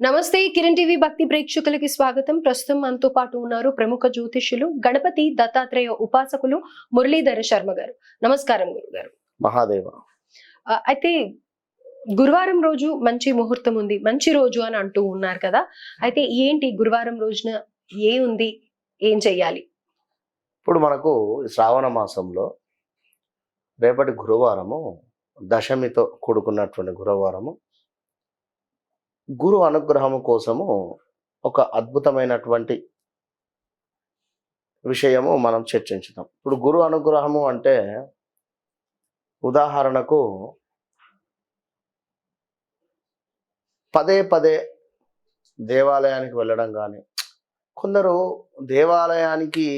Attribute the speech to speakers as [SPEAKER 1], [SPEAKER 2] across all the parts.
[SPEAKER 1] నమస్తే కిరణ్ టీవీ భక్తి ప్రేక్షకులకి స్వాగతం. ప్రస్తుతం మనతో పాటు ఉన్నారు ప్రముఖ జ్యోతిష్యులు గణపతి దత్తాత్రేయ ఉపాసకులు మురళీధర శర్మ గారు. నమస్కారం గురుగారు.
[SPEAKER 2] మహాదేవ.
[SPEAKER 1] అయితే గురువారం రోజు మంచి ముహూర్తం ఉంది మంచి రోజు అని అంటూ ఉన్నారు కదా. అయితే ఏంటి గురువారం రోజున ఏ ఉంది ఏం చెయ్యాలి?
[SPEAKER 2] ఇప్పుడు మనకు శ్రావణ మాసంలో రేపటి గురువారము దశమితో కూడుకున్నటువంటి గురువారము గురు అనుగ్రహము కోసము ఒక అద్భుతమైనటువంటి విషయము మనం చర్చించుదాం ఇప్పుడు గురు అనుగ్రహము అంటే ఉదాహరణకు పదే పదే దేవాలయానికి వెళ్ళడం కానీ కొందరు దేవాలయానికి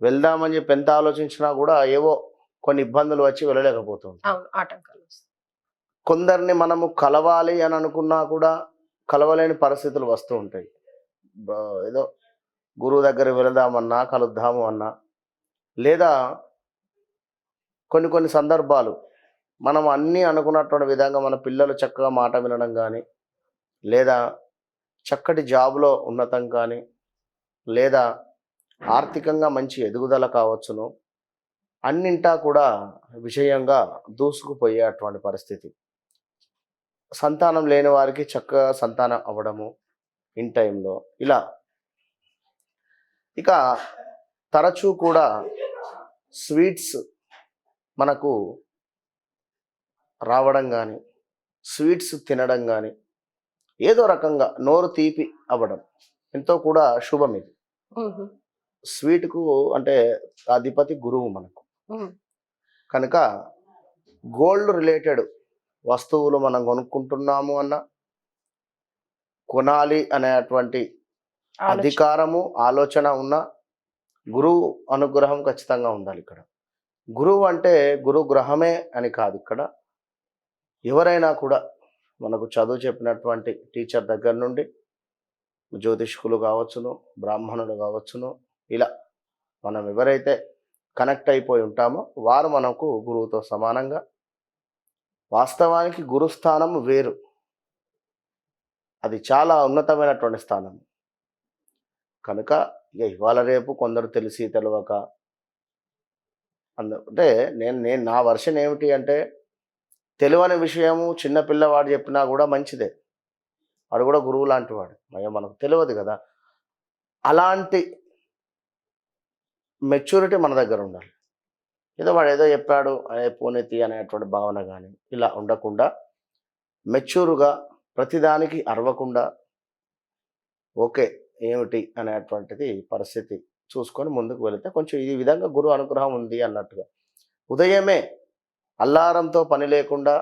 [SPEAKER 2] వెళ్దామని చెప్పి ఎంత ఆలోచించినా కూడా ఏవో కొన్ని ఇబ్బందులు వచ్చి వెళ్ళలేకపోతుంది
[SPEAKER 1] అవును ఆటంకాలు వస్తాయి.
[SPEAKER 2] కొందరిని మనము కలవాలి అని అనుకున్నా కూడా కలవలేని పరిస్థితులు వస్తూ ఉంటాయి. ఏదో గురువు దగ్గర వెళదామన్నా కలుద్దాము అన్నా లేదా కొన్ని కొన్ని సందర్భాలు మనం అన్నీ అనుకున్నటువంటి విధంగా మన పిల్లలు చక్కగా మాట వినడం కానీ లేదా చక్కటి జాబ్లో ఉన్నతం కానీ లేదా ఆర్థికంగా మంచి ఎదుగుదల కావచ్చును అన్నింటా కూడా విషయంగా దూసుకుపోయేటువంటి పరిస్థితి. సంతానం లేని వారికి చక్కగా సంతానం అవ్వడము ఇన్ టైంలో. ఇలా. ఇక తరచూ కూడా స్వీట్స్ మనకు రావడం కానీ స్వీట్స్ తినడం కానీ ఏదో రకంగా నోరు తీపి అవ్వడం. ఎంతో కూడా శుభం ఇది. స్వీట్కు అంటే అధిపతి గురువు మనకు. కనుక గోల్డ్ రిలేటెడ్ వస్తువులు మనం కొనుక్కుంటున్నాము అన్న కొనాలి అనేటువంటి. అధికారము ఆలోచన ఉన్న గురువు అనుగ్రహం ఖచ్చితంగా ఉండాలి ఇక్కడ గురువు అంటే గురు గ్రహమే అని కాదు ఇక్కడ ఎవరైనా కూడా మనకు చదువు చెప్పినటువంటి టీచర్ దగ్గర నుండి జ్యోతిష్కులు కావచ్చును బ్రాహ్మణులు కావచ్చును ఇలా మనం ఎవరైతే కనెక్ట్ అయిపోయి ఉంటామో వారు మనకు గురువుతో సమానంగా వాస్తవానికి గురుస్థానం వేరు. అది చాలా ఉన్నతమైనటువంటి స్థానం. కనుక ఇక ఇవాళ రేపు కొందరు తెలిసి తెలవక అంద అంటే నేను నేను నా వర్షన్ ఏమిటి అంటే తెలియని విషయము చిన్నపిల్లవాడు చెప్పినా కూడా మంచిదే. వాడు కూడా గురువు లాంటి వాడు అయ్యో మనకు తెలియదు కదా. అలాంటి మెచ్యూరిటీ మన దగ్గర ఉండాలి. ఏదో వాడు ఏదో చెప్పాడు అనే పోనెత్తి అనేటువంటి భావన కానీ ఇలా ఉండకుండా మెచ్యూర్గా ప్రతిదానికి అరవకుండా ఓకే ఏమిటి అనేటువంటిది పరిస్థితి చూసుకొని ముందుకు వెళితే కొంచెం ఈ విధంగా గురువు అనుగ్రహం ఉంది అన్నట్టుగా. ఉదయమే అల్లారంతో పని లేకుండా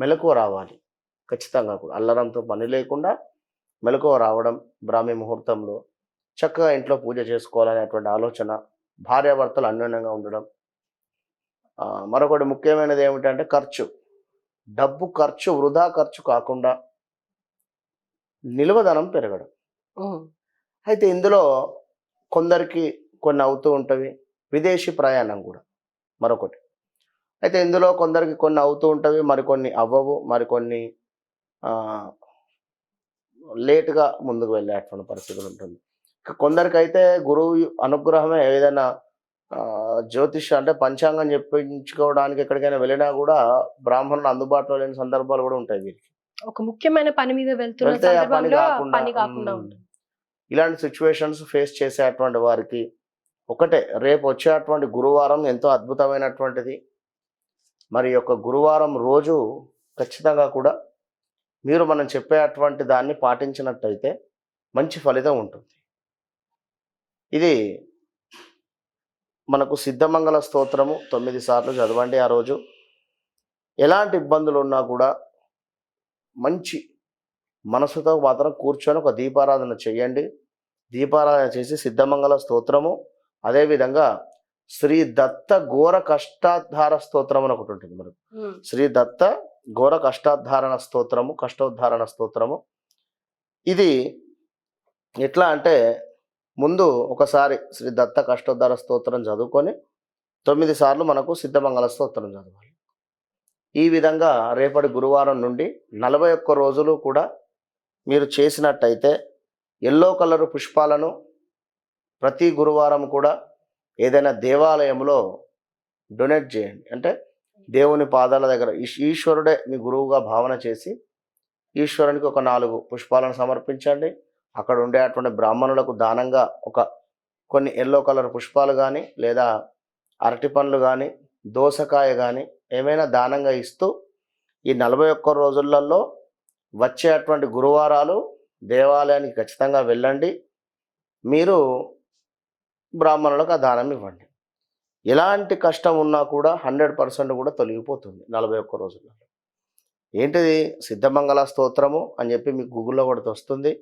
[SPEAKER 2] మెలకువ రావాలి. ఖచ్చితంగా కూడా అల్లారంతో పని లేకుండా మెలకువ రావడం బ్రాహ్మీ ముహూర్తంలో చక్కగా ఇంట్లో పూజ చేసుకోవాలనేటువంటి ఆలోచన భార్యాభర్తలు అన్యోన్యంగా ఉండడం. మరొకటి ముఖ్యమైనది ఏమిటంటే ఖర్చు. డబ్బు ఖర్చు వృధా ఖర్చు కాకుండా నిల్వధనం పెరగడం. అయితే ఇందులో కొందరికి కొన్ని అవుతూ ఉంటవి. విదేశీ ప్రయాణం కూడా మరొకటి. అయితే ఇందులో కొందరికి కొన్ని అవుతూ ఉంటవి మరికొన్ని అవ్వవు మరికొన్ని లేటుగా ముందుకు వెళ్ళేటువంటి పరిస్థితులు ఉంటుంది. కొందరికైతే గురువు అనుగ్రహమే ఏదైనా జ్యోతిష్ అంటే పంచాంగం చెప్పించుకోవడానికి ఎక్కడికైనా వెళ్ళినా కూడా బ్రాహ్మణులు అందుబాటులో లేని సందర్భాలు కూడా ఉంటాయి వీరికి
[SPEAKER 1] ఒక ముఖ్యమైన పని మీద వెళ్తున్న
[SPEAKER 2] ఇలాంటి సిచ్యువేషన్స్ ఫేస్ చేసేటువంటి వారికి ఒకటే రేపు వచ్చేటువంటి గురువారం ఎంతో అద్భుతమైనటువంటిది. మరి యొక్క గురువారం రోజు ఖచ్చితంగా కూడా మీరు మనం చెప్పేటువంటి దాన్ని పాటించినట్టయితే మంచి ఫలితం ఉంటుంది. ఇది మనకు సిద్ధమంగళ స్తోత్రము తొమ్మిది సార్లు చదవండి ఆ రోజు. ఎలాంటి ఇబ్బందులు ఉన్నా కూడా మంచి మనసుతో మాత్రం కూర్చొని ఒక దీపారాధన చేయండి. దీపారాధన చేసి సిద్ధమంగళ స్తోత్రము అదేవిధంగా శ్రీ దత్త ఘోర కష్టాధార స్తోత్రం అని ఒకటి ఉంటుంది మనకు. శ్రీ దత్త ఘోర కష్టాధారణ స్తోత్రము కష్టోద్ధారణ స్తోత్రము. ఇది ఎట్లా అంటే ముందు ఒకసారి శ్రీ దత్త కష్టోద్ధార స్తోత్రం చదువుకొని తొమ్మిది సార్లు మనకు సిద్ధమంగళ స్తోత్రం చదవాలి. ఈ విధంగా రేపటి గురువారం నుండి నలభై ఒక్క రోజులు కూడా మీరు చేసినట్టయితే ఎల్లో కలరు పుష్పాలను ప్రతి గురువారం కూడా ఏదైనా దేవాలయంలో డొనేట్ చేయండి. అంటే దేవుని పాదాల దగ్గర ఈశ్వరుడే మీ గురువుగా భావన చేసి ఈశ్వరునికి ఒక నాలుగు పుష్పాలను సమర్పించండి. అక్కడ ఉండేటువంటి బ్రాహ్మణులకు దానంగా ఒక కొన్ని ఎల్లో కలర్ పుష్పాలు కానీ లేదా అరటి పండ్లు కానీ దోసకాయ కానీ ఏమైనా దానంగా ఇస్తూ ఈ నలభై ఒక్క రోజులలో వచ్చేటువంటి గురువారాలు దేవాలయానికి ఖచ్చితంగా వెళ్ళండి. మీరు బ్రాహ్మణులకు ఆ దానం ఇవ్వండి. ఎలాంటి కష్టం ఉన్నా కూడా హండ్రెడ్ పర్సెంట్ కూడా తొలగిపోతుంది నలభై ఒక్క రోజుల్లో. ఏంటిది? సిద్ధమంగళ స్తోత్రము అని చెప్పి మీకు గూగుల్లో కూడా వస్తుంది.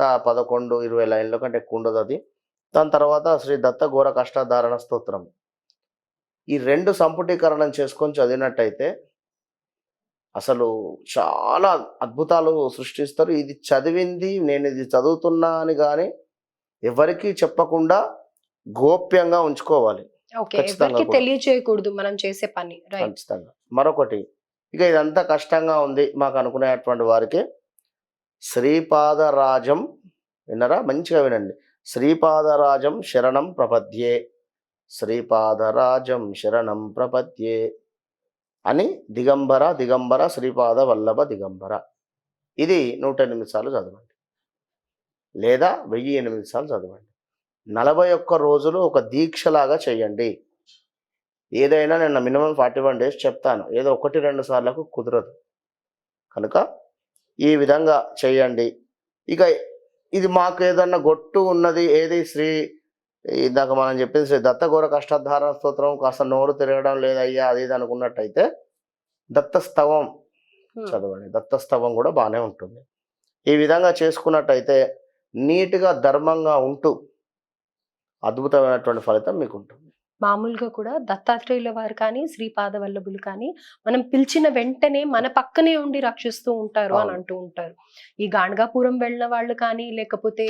[SPEAKER 2] పదకొండు ఇరవై లైన్ల కంటే ఎక్కువ ఉండదు అది. దాని తర్వాత శ్రీ దత్త ఘోర కష్టాధారణ స్తోత్రం. ఈ రెండు సంపుటీకరణం చేసుకొని చదివినట్టయితే అసలు చాలా అద్భుతాలు సృష్టిస్తారు. ఇది చదివింది నేను ఇది చదువుతున్నా అని కానీ ఎవరికీ చెప్పకుండా గోప్యంగా ఉంచుకోవాలి.
[SPEAKER 1] తెలియచేయకూడదు మనం చేసే పని.
[SPEAKER 2] ఖచ్చితంగా. మరొకటి ఇక ఇదంతా కష్టంగా ఉంది మాకు అనుకునేటువంటి వారికి శ్రీపాదరాజం విన్నరా? మంచిగా వినండి. శ్రీపాదరాజం శరణం ప్రపద్యే. శ్రీపాదరాజం శరణం ప్రపద్యే. అని దిగంబర దిగంబర శ్రీపాద వల్లభ దిగంబర. ఇది నూట ఎనిమిది సార్లు చదవండి. లేదా వెయ్యి ఎనిమిది సార్లు చదవండి. నలభై ఒక్క రోజులు ఒక దీక్షలాగా చేయండి. ఏదైనా నేను మినిమం ఫార్టీ వన్ డేస్ చెప్తాను. ఏదో ఒకటి రెండు సార్లకు కుదరదు. కనుక ఈ విధంగా చేయండి. ఇక ఇది మాకు ఏదన్నా గొట్టు ఉన్నది ఏది? శ్రీ ఇందాక మనం చెప్పింది శ్రీ దత్తఘోర కష్టాధారణ స్తోత్రం కాస్త నోరు తిరగడం లేదయ్యా అది ఇది అనుకున్నట్టయితే దత్తస్తవం చదవండి. దత్తస్తవం కూడా బాగానే ఉంటుంది. ఈ విధంగా చేసుకున్నట్టయితే నీట్గా ధర్మంగా ఉంటూ అద్భుతమైనటువంటి ఫలితం మీకు ఉంటుంది
[SPEAKER 1] మామూలుగా కూడా దత్తాత్రేయుల వారు కానీ శ్రీపాద వల్లభులు కానీ మనం పిలిచిన వెంటనే మన పక్కనే ఉండి రక్షిస్తూ ఉంటారు అని. అంటూ ఉంటారు ఈ గాణగాపురం వెళ్ళిన వాళ్ళు కానీ లేకపోతే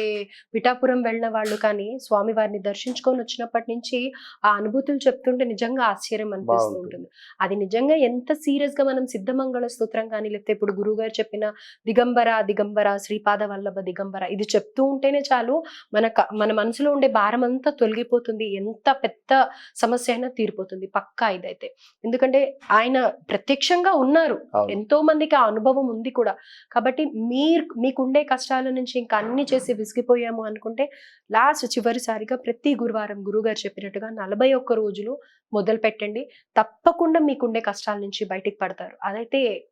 [SPEAKER 1] పిఠాపురం వెళ్ళిన వాళ్ళు కానీ స్వామి వారిని దర్శించుకొని వచ్చినప్పటి నుంచి ఆ అనుభూతులు చెప్తుంటే నిజంగా ఆశ్చర్యం అనిపిస్తూ. ఉంటుంది అది నిజంగా ఎంత సీరియస్గా మనం సిద్ధమంగళ స్తోత్రం కానీ లేకపోతే ఇప్పుడు గురువు గారు చెప్పిన దిగంబర దిగంబర శ్రీపాద వల్లభ దిగంబర ఇది చెప్తూ ఉంటేనే చాలు మన మన మనసులో ఉండే భారం అంతా తొలగిపోతుంది ఎంత పెద్ద సమస్య అయినా తీరిపోతుంది. పక్కా ఇదైతే. ఎందుకంటే ఆయన ప్రత్యక్షంగా ఉన్నారు. ఎంతో మందికి ఆ అనుభవం ఉంది కూడా. కాబట్టి మీరు మీకుండే కష్టాల నుంచి ఇంకా అన్ని చేసి విసిగిపోయాము అనుకుంటే లాస్ట్ చివరిసారిగా ప్రతి గురువారం గురుగారు చెప్పినట్టుగా నలభై ఒక్క రోజులు మొదలు పెట్టండి. తప్పకుండా మీకుండే కష్టాల నుంచి బయటికి పడతారు. అదైతే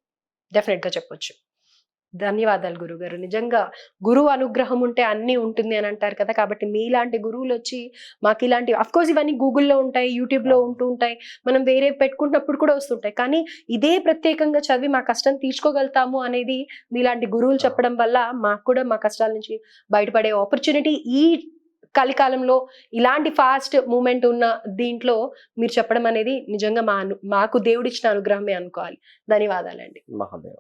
[SPEAKER 1] డెఫినెట్గా చెప్పొచ్చు. ధన్యవాదాలు గురుగారు. నిజంగా గురువు అనుగ్రహం ఉంటే అన్నీ ఉంటుంది అని అంటారు కదా! కాబట్టి మీలాంటి గురువులు వచ్చి మాకు ఇలాంటి కోర్స్ ఇవన్నీ గూగుల్లో ఉంటాయి యూట్యూబ్లో ఉంటూ ఉంటాయి మనం వేరే పెట్టుకున్నప్పుడు కూడా వస్తుంటాయి. కానీ ఇదే ప్రత్యేకంగా చదివి మా కష్టం తీర్చుకోగలుగుతాము అనేది మీలాంటి గురువులు చెప్పడం వల్ల మాకు కూడా మా కష్టాల నుంచి బయటపడే ఆపర్చునిటీ ఈ కలికాలంలో ఇలాంటి ఫాస్ట్ మూమెంట్ ఉన్న దీంట్లో మీరు చెప్పడం అనేది నిజంగా మా మాకు దేవుడిచ్చిన అనుగ్రహమే అనుకోవాలి. ధన్యవాదాలండి.
[SPEAKER 2] మహాదేవ